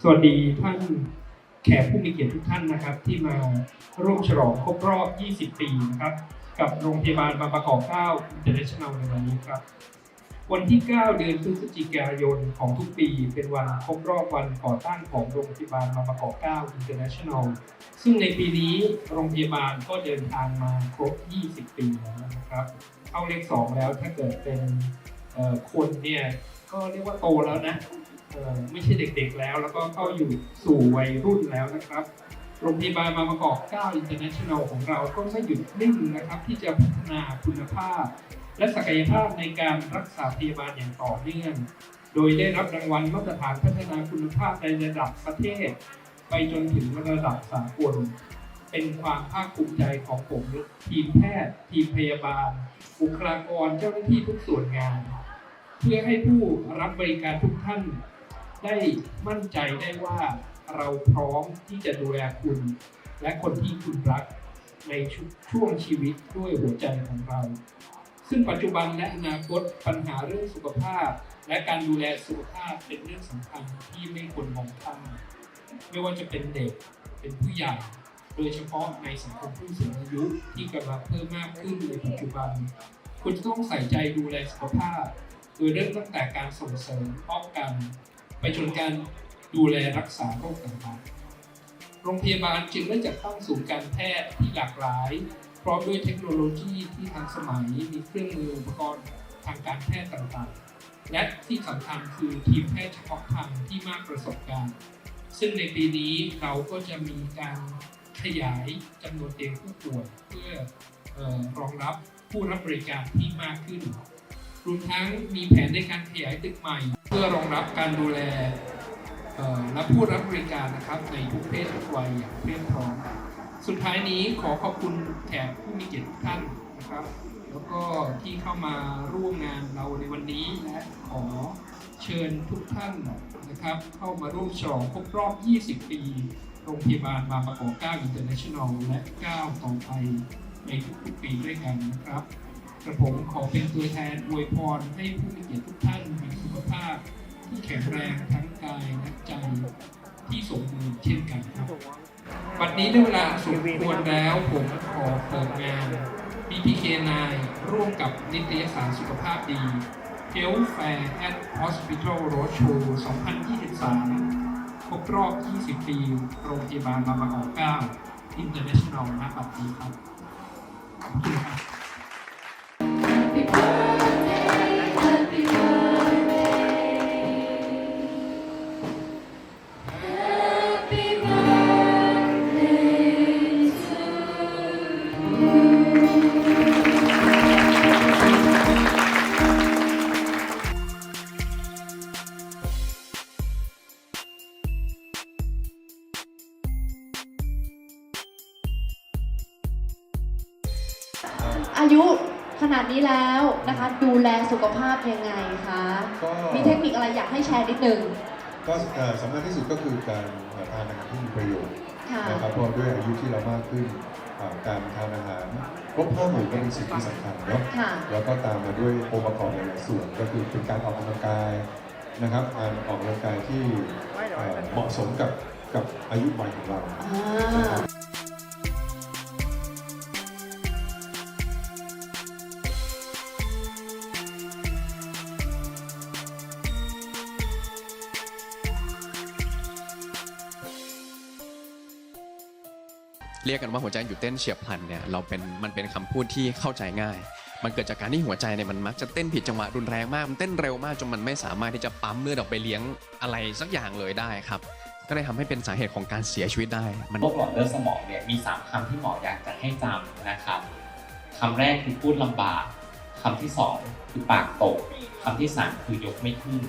สวัสดีท่านแขกผู้มีเกียรติทุกท่านนะครับ ที่มาร่วมฉลองครบรอบ 20 ปีนะครับ กับโรงพยาบาลบางประกอบ9 International ในวันนี้ครับ วันที่ 9 เดือนพฤศจิกายนของทุกปี เป็นวันครบรอบวันก่อตั้งของโรงพยาบาลบางประกอบ9 International ซึ่งในปีนี้โรงพยาบาลก็เดินทางมาครบ 20 ปีแล้วนะครับเข้าเลข 2 แล้วถ้าเกิดเป็นคนเนี่ยก็เรียกว่าโตแล้วนะ ไม่ใช่เด็กๆแล้ว แล้วก็เข้าอยู่สู่วัยรุ่นแล้วนะครับ โรงพยาบาลบางประกอบ9 International ของเราก็ไม่หยุดนิ่งนะครับ ที่จะพัฒนาคุณภาพ และศักยภาพในการรักษาพยาบาลอย่างต่อเนื่อง โดยได้รับรางวัลมาตรฐานพัฒนาคุณภาพในระดับประเทศ ไปจนถึงระดับสากลเป็นความภาคภูมิใจของผม ทีมแพทย์ ทีมพยาบาล บุคลากรเจ้าหน้าที่ทุกส่วนงาน เพื่อให้ผู้รับบริการทุกท่าน ได้มั่นใจได้ว่าเราพร้อมที่จะดูแลคุณ และคนที่คุณรักในช่วงชีวิตด้วยหัวใจของเรา ซึ่งปัจจุบันและอนาคตปัญหาเรื่องสุขภาพ และการดูแลสุขภาพเป็นเรื่องสำคัญที่ไม่ควรมองข้ามไม่ว่าจะเป็นเด็กเป็นผู้ใหญ่โดยเฉพาะในสังคมผู้สูงอายุที่กำลังเพิ่มมากขึ้นในปัจจุบัน คุณจะต้องใส่ใจดูแลสุขภาพ โดยเริ่มตั้งแต่การส่งเสริมป้องกัน ไปจนการดูแลรักษาโรคต่างๆ โรงพยาบาลจึงได้จัดตั้งศูนย์การแพทย์ที่หลากหลาย พร้อมด้วยเทคโนโลยีที่ทันสมัย มีเครื่องมืออุปกรณ์ทางการแพทย์ต่างๆ และที่สำคัญคือทีมแพทย์เฉพาะทางที่มากประสบการณ์ ซึ่งในปีนี้เราก็จะมีการขยายจำนวนเตียงผู้ป่วยเพื่อออรองรับผู้รับบริการที่มากขึ้น รวมทั้งมีแผนในการขยายตึกใหม่ พื่อรองรับการดูแลและผู้รับบริการนะครับในทุกเพศทุกวัยอย่างเพียงพร้อม สุดท้ายนี้ขอขอบคุณแขกผู้มีเกียรติทุกท่านนะครับ แล้วก็ที่เข้ามาร่วมงานเราในวันนี้และขอเชิญทุกท่านนะครับ เข้ามาร่วมฉลองครบรอบ 20 ปี โรงพยาบาลบางประกอบ9 International และ 9 ต่อไปในทุกๆปีด้วยกันนะครับ กระผมขอเป็นตัวแทนอวยพรให้ผู้มีเกียรติทุกท่านมีสุขภาพ ที่แข็งแรงทั้งกายและใจที่สมบูรณ์เช่นกันครับวันนี้ด้เวลาสมควรแล้วผมขอเปิดงาน BPK9 ร่วมกับนิตยสารสุขภาพดี Health Fair at Hospital Roadshow 2023 ครบรอบ 20 ปี โรงพยาบาลบางประกอบ9 International ณบัดนี้ครับขอบคุณครับ อายุขนาดนี้แล้วนะคะ ดูแลสุขภาพยังไงคะก็ มีเทคนิคอะไรอยากให้แชร์นิดนึงก็เอ่อสำคัญที่สุดก็คือการเอ่อทานอาหารที่มีประโยชน์ค่ะ นะครับเพราะด้วยอายุที่เรามากขึ้นเอ่อการทานอาหารครบห้าหมู่ก็เป็นสิ่งที่สำคัญเนาะค่ะ แล้วก็ตามมาด้วยองค์ประกอบหลายๆส่วนก็คือเป็นการออกกำลังกายนะครับการออกกำลังกายที่เอ่อเหมาะสมกับกับอายุวัยของเรา อ่า เรียกกันว่าหัวใจหยุดเต้นเฉียบพลันเนี่ยเราเป็นมันเป็นคำพูดที่เข้าใจง่าย มันเกิดจากการที่หัวใจเนี่ยมันมักจะเต้นผิดจังหวะรุนแรงมากมันเต้นเร็วมากจนมันไม่สามารถที่จะปั๊มเลือดออกไปเลี้ยงอะไรสักอย่างเลยได้ครับก็เลยทำให้เป็นสาเหตุของการเสียชีวิตได้มันโรคหลอดเลือดสมองเนี่ยมี 3คำที่หมออยากจะให้จำนะครับคำแรกคือพูดลำบากคำที่ 2 คือปากตกคำที่ 3 คือยกไม่ขึ้น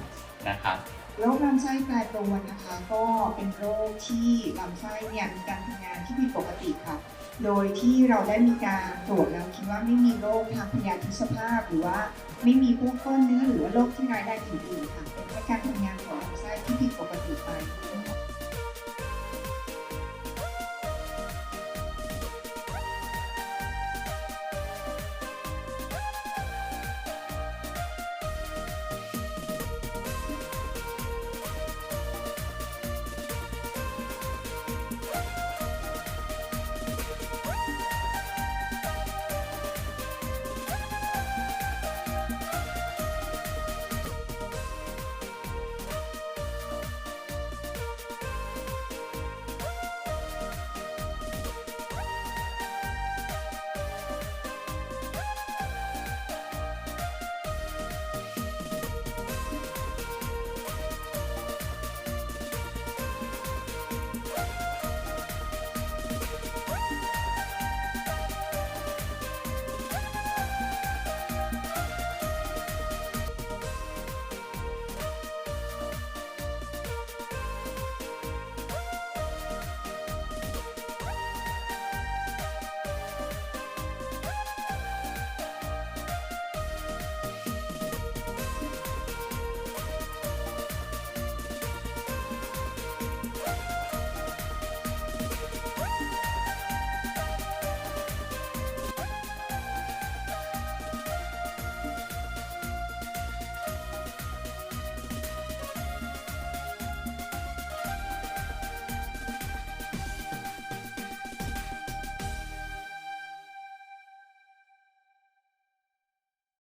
นะครับโรคลำไส้กลายเป็นนะคะ ก็เป็นโรคที่ลำไส้เนี่ยมีการทำงาน ที่ผิดปกติค่ะ โดยที่เราได้มีการตรวจแล้วคิดว่าไม่มีโรคทางพยาธิสภาพ หรือว่าไม่มีพวกก้อนเนื้อหรือว่าโรคที่ร้ายแรงอื่นๆค่ะเป็นแค่การทำงานของลำไส้ที่ผิดปกติไป